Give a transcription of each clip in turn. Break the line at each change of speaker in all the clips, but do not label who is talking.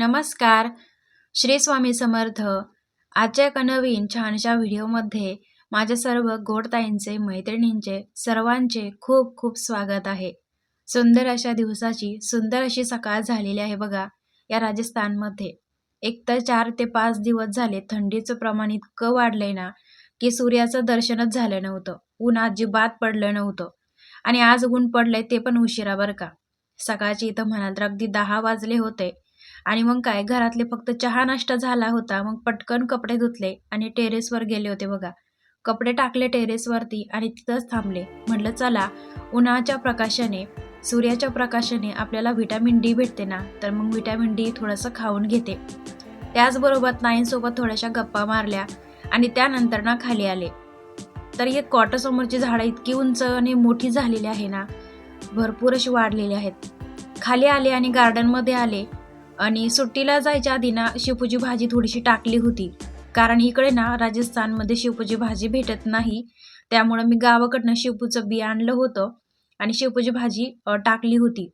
नमस्कार. श्री स्वामी समर्थ. आजच्या एका नवीन छानशा व्हिडिओमध्ये माझ्या सर्व गोडताईंचे मैत्रिणींचे सर्वांचे खूप खूप स्वागत आहे. सुंदर अशा दिवसाची सुंदर अशी सकाळ झालेली आहे बघा या राजस्थानमध्ये. एक तर चार ते पाच दिवस झाले थंडीचं प्रमाण इतकं वाढलंय ना की सूर्याचं दर्शनच झालं नव्हतं. ऊन अजिबात पडलं नव्हतं. आणि आज ऊन पडलंय ते पण उशिरा बरं का. सकाळची इथं म्हणाल तर अगदी दहा वाजले होते. आणि मग काय घरातले फक्त चहा नाश्ता झाला होता मग पटकन कपडे धुतले आणि टेरेसवर गेले होते बघा. कपडे टाकले टेरेसवरती आणि तिथंच थांबले. म्हटलं चला उन्हाच्या प्रकाशाने सूर्याच्या प्रकाशाने आपल्याला व्हिटॅमिन डी भेटते ना तर मग व्हिटॅमिन डी थोडंसं खाऊन घेते. त्याचबरोबर नाईंसोबत थोड्याशा गप्पा मारल्या आणि त्यानंतर ना खाली आले. तर हे कॉटसमोरची झाडं इतकी उंच आणि मोठी झालेली आहे ना भरपूर अशी वाढलेली आहेत. खाली आले आणि गार्डनमध्ये आले. आणि सुट्टीला जायच्या आधी ना शेपूची भाजी थोडीशी टाकली होती. कारण इकडे ना राजस्थानमध्ये शेपूची भाजी भेटत नाही. त्यामुळं मी गावाकडनं शेपूचं बी आणलं होतं आणि शेपूची भाजी टाकली होती.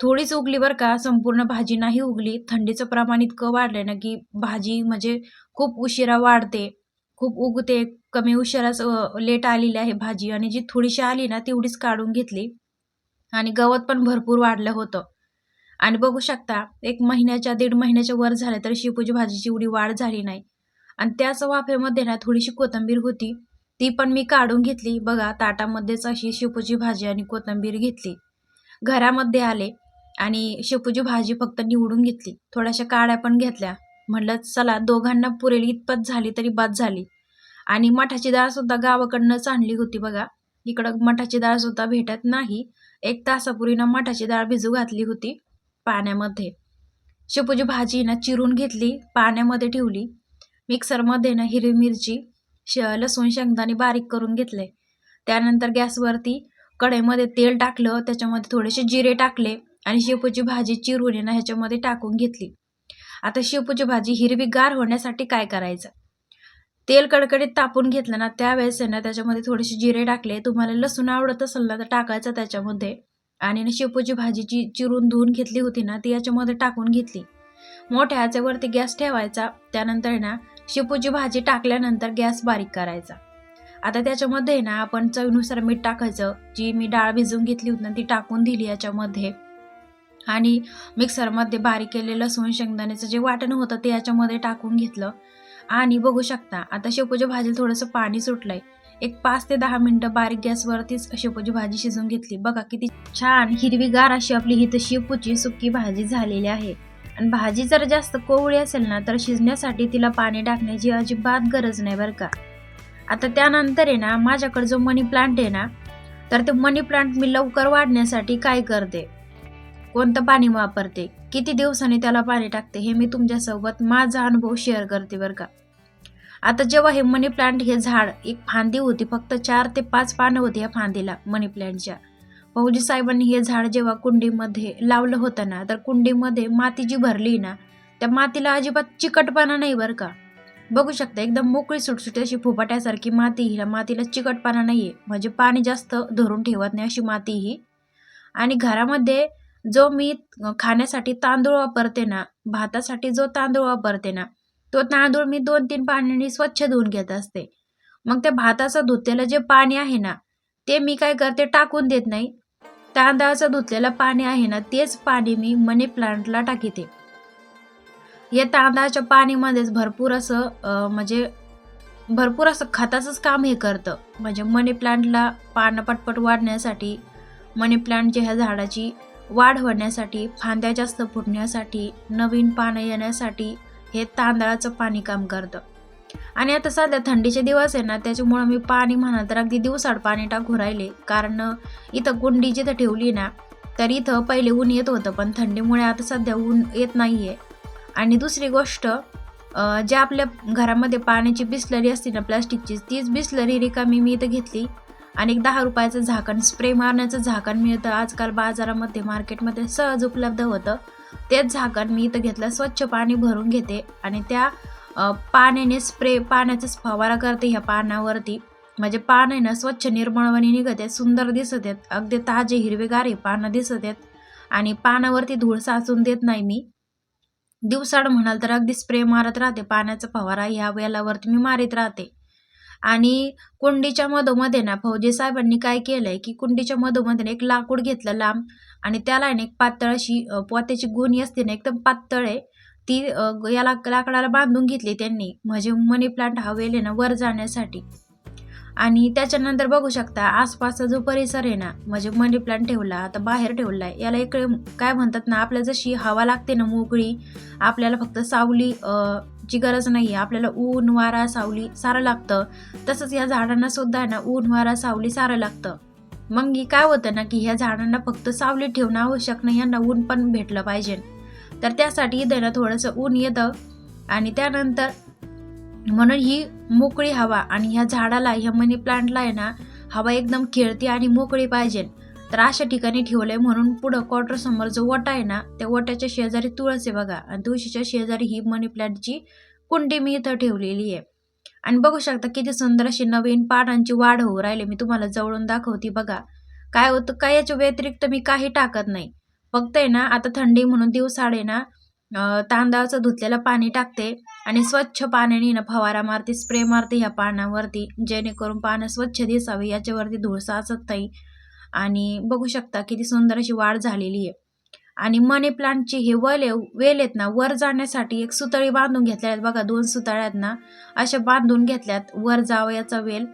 थोडीच उगली बरं का संपूर्ण भाजी नाही उगली. थंडीचं प्रमाण इतकं वाढलंय ना की भाजी म्हणजे खूप उशिरा वाढते. खूप उगते कमी उशिराच लेट आलेली आहे भाजी. आणि जी थोडीशी आली ना तेवढीच काढून घेतली. आणि गवत पण भरपूर वाढलं होतं. आणि बघू शकता एक महिन्याच्या दीड महिन्याच्या वर झालं तर शेपूची भाजीची एवढी वाढ झाली नाही. आणि त्याच वाफेमध्ये ना थोडीशी कोथिंबीर होती ती पण मी काढून घेतली. बघा ताटामध्येच अशी शेपूची भाजी आणि कोथिंबीर घेतली. घरामध्ये आले आणि शेपूची भाजी फक्त निवडून घेतली. थोड्याशा काड्या पण घेतल्या. म्हटलं चला दोघांना पुरेल इतपत झाली तरी बाद झाली. आणि मठाची डाळ सुद्धा गावाकडनंच आणली होती बघा. इकडं मठाची डाळ सुद्धा भेटत नाही. एक तासापूर्वी ना मठाची डाळ भिजू घातली होती. पाण्यामध्ये. शेपूची भाजी ना चिरून घेतली पाण्यामध्ये ठेवली. मिक्सरमध्ये ना हिरवी मिरची श लसूण शेंगदाणे बारीक करून घेतले. त्यानंतर गॅसवरती कढईमध्ये तेल टाकलं त्याच्यामध्ये थोडेसे जिरे टाकले आणि शेपूची भाजी चिरून आहे ना ह्याच्यामध्ये टाकून घेतली. आता शेपूची भाजी हिरवी गार होण्यासाठी काय करायचं? तेल कडकडीत तापून घेतलं ना त्यावेळेस आहे ना त्याच्यामध्ये थोडेसे जिरे टाकले. तुम्हाला लसूण आवडत असेल ना तर टाकायचं त्याच्यामध्ये. आणि ना शेपूची भाजी जी चिरून धुवून घेतली होती ना ती याच्यामध्ये टाकून घेतली. मोठ्या याच्यावरती गॅस ठेवायचा त्यानंतर ना शेपूची भाजी टाकल्यानंतर गॅस बारीक करायचा. आता त्याच्यामध्ये ना आपण चवीनुसार मीठ टाकायचं जी मी डाळ भिजवून घेतली होती ना ती टाकून दिली याच्यामध्ये. आणि मिक्सरमध्ये बारीक केलेलं लसूण शेंगदाण्याचं जे वाटण होतं ते याच्यामध्ये टाकून घेतलं. आणि बघू शकता आता शेपूच्या भाजीला थोडंसं पाणी सुटलंय. एक पाच ते दहा मिनटं बारीक गॅसवरतीच शेपूची भाजी शिजवून घेतली. बघा किती छान हिरवीगार अशी आपली ही शेपूची सुकी भाजी झालेली आहे. आणि भाजी जर जास्त कोवळी असेल ना तर शिजण्यासाठी तिला पाणी टाकण्याची अजिबात गरज नाही बरं का. आता त्यानंतर आहे ना माझ्याकडे जो मनी प्लांट आहे ना तर ते मनी प्लांट मी लवकर वाढण्यासाठी काय करते? कोणतं पाणी वापरते? किती दिवसांनी त्याला पाणी टाकते? हे मी तुमच्यासोबत माझा अनुभव शेअर करते बरं का. आता जेव्हा हे मनी प्लांट हे झाड एक फांदी होती फक्त चार ते पाच पानं होती या फांदीला मनी प्लांटच्या भाऊजी साहेबांनी हे झाड जेव्हा कुंडीमध्ये लावलं होतं ना तर कुंडीमध्ये माती जी भरली ना त्या मातीला अजिबात चिकटपणा नाही बरं का. बघू शकता एकदम मोकळी सुटसुटी अशी फुपाट्यासारखी माती हिला मातीला चिकटपणा नाही आहे म्हणजे पाणी जास्त धरून ठेवत नाही अशी माती ही. आणि घरामध्ये जो मी खाण्यासाठी तांदूळ वापरते ना भातासाठी जो तांदूळ वापरते ना तो तांदूळ मी दोन तीन पाण्याने स्वच्छ धुवून घेत असते. मग त्या भाताचं धुतलेलं जे पाणी आहे ना ते मी काय करते टाकून देत नाही. तांदळाचं धुतलेलं पाणी आहे ना तेच पाणी मी मनी प्लांटला टाकीते. या तांदळाच्या पाणीमध्येच भरपूर असं म्हणजे भरपूर असं खताचंच काम हे करतं. म्हणजे मनी प्लांटला पानं पटपट वाढण्यासाठी मनी प्लांटच्या ह्या झाडाची वाढ होण्यासाठी फांद्या जास्त फुटण्यासाठी नवीन पानं येण्यासाठी हे तांदळाचं पाणी काम करतं. आणि आता सध्या थंडीचे दिवस आहे ना त्याच्यामुळं मी पाणी म्हणा तर अगदी दिवसाड पाणी टाकू राहिले. कारण इथं कुंडी जिथं ठेवली ना तर इथं पहिले ऊन येत होतं पण थंडीमुळे आता सध्या ऊन येत नाही आहे आणि दुसरी गोष्ट ज्या आपल्या घरामध्ये पाण्याची बिस्लरी असते ना प्लास्टिकची तीच बिस्लरी रिकामी मी इथं घेतली. आणि एक दहा रुपयाचं झाकण स्प्रे मारण्याचं झाकण मिळतं. आजकाल बाजारामध्ये मार्केटमध्ये सहज उपलब्ध होतं. तेच झाकण मी इथं घेतलं स्वच्छ पाणी भरून घेते आणि त्या पाण्याने स्प्रे पाण्याचाच फवारा करते ह्या पानावरती. म्हणजे पान आहे ना स्वच्छ निर्मळवाने निघत आहेत सुंदर दिसत आहेत. अगदी ताजे हिरवेगार हे पानं दिसत आहेत. आणि पानावरती धूळ साचून देत नाही मी. दिवसाड म्हणाल तर अगदी स्प्रे मारत राहते पाण्याचा फवारा ह्या वेलावरती मी मारित राहते. आणि कुंडीच्या मधोमध्ये ना फौजी साहेबांनी काय केलंय की कुंडीच्या मधोमध्ये ना एक लाकूड घेतलं लांब आणि त्याला आहे ना एक पातळ अशी पोत्याची गोणी असते ना एकदम पातळ आहे. ती याला लाकडाला बांधून घेतली त्यांनी. म्हणजे मनी प्लांट हा वेल आहे ना वर जाण्यासाठी. आणि त्याच्यानंतर बघू शकता आसपासचा जो परिसर आहे ना म्हणजे मनी प्लांट ठेवला आता बाहेर ठेवला आहे याला इकडे काय म्हणतात ना आपल्याला जशी हवा लागते ना मोकळी आपल्याला फक्त सावली ची गरज नाही आहे आपल्याला ऊन वारा सावली सारं लागतं. तसंच या झाडांना सुद्धा आहे ना ऊन वारा सावली सारं लागतं. मग ही काय होतं ना की ह्या झाडांना फक्त सावलीत ठेवणं आवश्यक नाही यांना ऊन पण भेटलं पाहिजे. तर त्यासाठी इथं ना थोडंसं ऊन येतं आणि त्यानंतर म्हणून ही मोकळी हवा आणि ह्या झाडाला ह्या मनी प्लांटला आहे ना हवा एकदम खेळती आणि मोकळी पाहिजे. तर अशा ठिकाणी ठेवलंय म्हणून पुढं क्वार्टर समोर जो वटा आहे ना त्या वटाच्या शेजारी तुळस आहे बघा. आणि तुळशीच्या शेजारी ही मनी प्लांटची कुंडी मी इथं ठेवलेली आहे. आणि बघू शकता किती सुंदर अशी नवीन पानांची वाढ होऊ राहिली. मी तुम्हाला जवळून दाखवते बघा. काय होतं काय याच्या व्यतिरिक्त मी काही टाकत नाही. फक्त आहे ना आता थंडी म्हणून दिवसाडे ना तांदळाचं धुतलेलं पाणी टाकते आणि स्वच्छ पाण्याने ना फवारा मारते स्प्रे मारते ह्या पानावरती. जेणेकरून पानं स्वच्छ दिसावी याच्यावरती धूळ साचत नाही. आणि बघू शकता किती सुंदर अशी वाढ झालेली आहे. आणि मनी प्लांटची हे वले वेल आहेत ना वर जाण्यासाठी एक सुतळी बांधून घेतल्या आहेत बघा दोन सुतळ्या आहेत ना अशा बांधून घेतल्यात वर जावं याचा वेल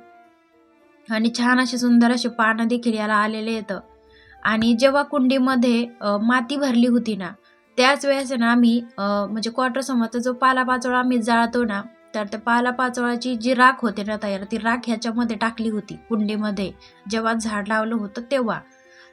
आणि छान असे सुंदर असे पानं देखील याला आलेले येतं आणि जेव्हा कुंडीमध्ये माती भरली होती ना त्याच वेळेस ना आम्ही म्हणजे क्वार्टर समोरचा जो पालापाचोळा आम्ही जाळतो ना तर त्या पालापाचोळाची जी राख होते ना तयार ती राख ह्याच्यामध्ये टाकली होती कुंडीमध्ये. जेव्हा झाड लावलं होतं तेव्हा.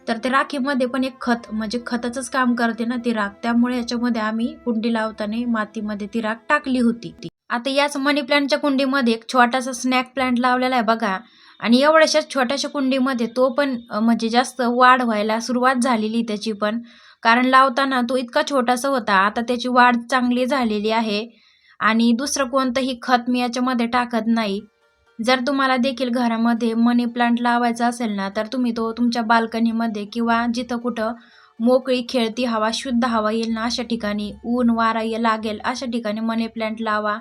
तर ते राखीमध्ये पण एक खत म्हणजे खताचंच काम करते ना ती राख. त्यामुळे याच्यामध्ये आम्ही कुंडी लावताना मातीमध्ये ती राख टाकली होती आता याच मनी प्लांटच्या कुंडीमध्ये एक छोटासा स्नॅक प्लांट लावलेला आहे बघा. आणि एवढ्याशा छोट्याशा कुंडीमध्ये तो पण म्हणजे जास्त वाढ व्हायला सुरुवात झालेली त्याची पण. कारण लावताना तो इतका छोटासा होता. आता त्याची वाढ चांगली झालेली आहे. आणि दुसरं कोणतंही खत मी याच्यामध्ये टाकत नाही. जर तुम्हाला देखील घरामध्ये मनी प्लांट लावायचा असेल ना तर तुम्ही तो तुमच्या बाल्कनीमध्ये किंवा जिथं कुठं मोकळी खेळती हवा शुद्ध हवा येईल ना अशा ठिकाणी ऊन वारा ये लागेल अशा ठिकाणी मनी प्लांट लावा.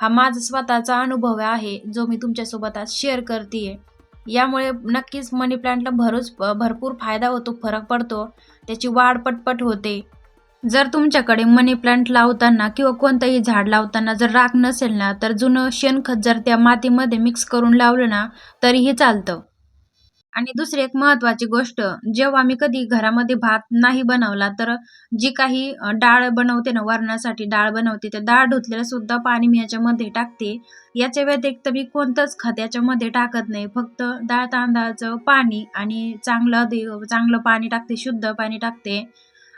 हा माझा स्वतःचा अनुभव आहे जो मी तुमच्यासोबत आज शेअर करते यामुळे नक्कीच मनी प्लांटला भरूच भरपूर फायदा होतो फरक पडतो त्याची वाढ पटपट होते. जर तुमच्याकडे मनी प्लांट लावताना किंवा कोणतंही झाड लावताना जर राख नसेल ना तर जुनं शेणखत जर त्या मातीमध्ये मिक्स करून लावलं ना तरीही चालतं. आणि दुसरी एक महत्त्वाची गोष्ट जेव्हा मी कधी घरामध्ये भात नाही बनवला तर जी काही डाळ बनवते ना वरणासाठी डाळ बनवते तर डाळ धुतलेलं सुद्धा पाणी मी याच्यामध्ये टाकते. याच्या व्यतिरिक्त मी कोणतंच खत याच्यामध्ये टाकत नाही. फक्त डाळ तांदळाचं पाणी आणि चांगलं चांगलं पाणी टाकते शुद्ध पाणी टाकते.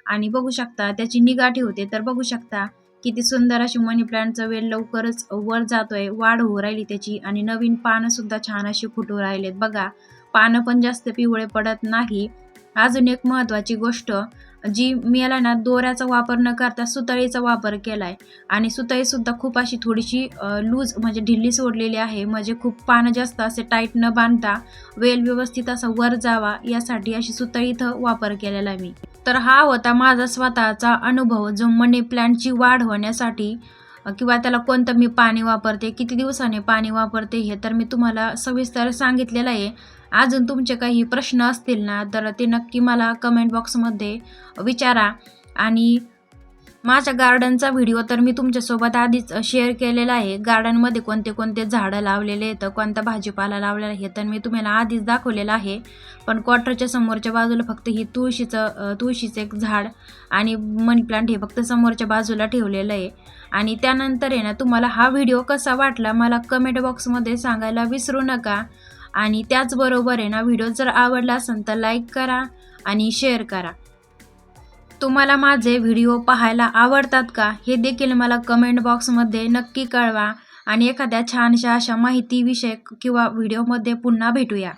आणि बघू शकता त्याची निगा ठेवते तर बघू शकता किती सुंदर अशी मनी प्लांटचा वेल लवकरच वर जातोय. वाढ होऊ राहिली त्याची आणि नवीन पानं सुद्धा छान अशी फुटू राहिलेत. बघा पानं पण जास्त पिवळे पडत नाही. अजून एक महत्त्वाची गोष्ट जी मी याला ना दोऱ्याचा वापर न करता सुतळीचा वापर केलाय. आणि सुतळी सुद्धा खूप अशी थोडीशी लूज म्हणजे ढिल्ली सोडलेली आहे. म्हणजे खूप पानं जास्त असे टाईट न बांधता वेल व्यवस्थित असा वर जावा यासाठी अशी सुतळी इथं वापर केलेला आहे मी. तर हा होता माझा स्वतःचा अनुभव जो मनी प्लांटची वाढ होण्यासाठी किंवा त्याला कोणतं मी पाणी वापरते किती दिवसाने पाणी वापरते हे तर मी तुम्हाला सविस्तर सांगितलेलं आहे. अजून तुमचे काही प्रश्न असतील ना तर ते नक्की मला कमेंट बॉक्समध्ये विचारा. आणि माझ्या गार्डनचा व्हिडिओ तर मी तुमच्यासोबत आधीच शेअर केलेला आहे. गार्डनमध्ये कोणते कोणते झाडं लावलेले आहेत कोणता भाजीपाला लावलेला आहे तर मी तुम्हाला आधीच दाखवलेलं आहे. पण क्वार्टरच्या समोरच्या बाजूला फक्त ही तुळशीचं तुळशीचं एक झाड आणि मनी प्लांट हे फक्त समोरच्या बाजूला ठेवलेलं आहे. आणि त्यानंतर आहे ना तुम्हाला हा व्हिडिओ कसा वाटला मला कमेंट बॉक्समध्ये सांगायला विसरू नका. आणि त्याचबरोबर आहे ना व्हिडिओ जर आवडला असेल तर लाईक करा आणि शेअर करा. तुम्हाला माझे व्हिडिओ पाहायला आवडतात का? हे देखील मला कमेंट बॉक्समध्ये नक्की कळवा आणि एखाद्या छानशा अशा माहितीविषयक किंवा व्हिडिओमध्ये पुन्हा भेटूया.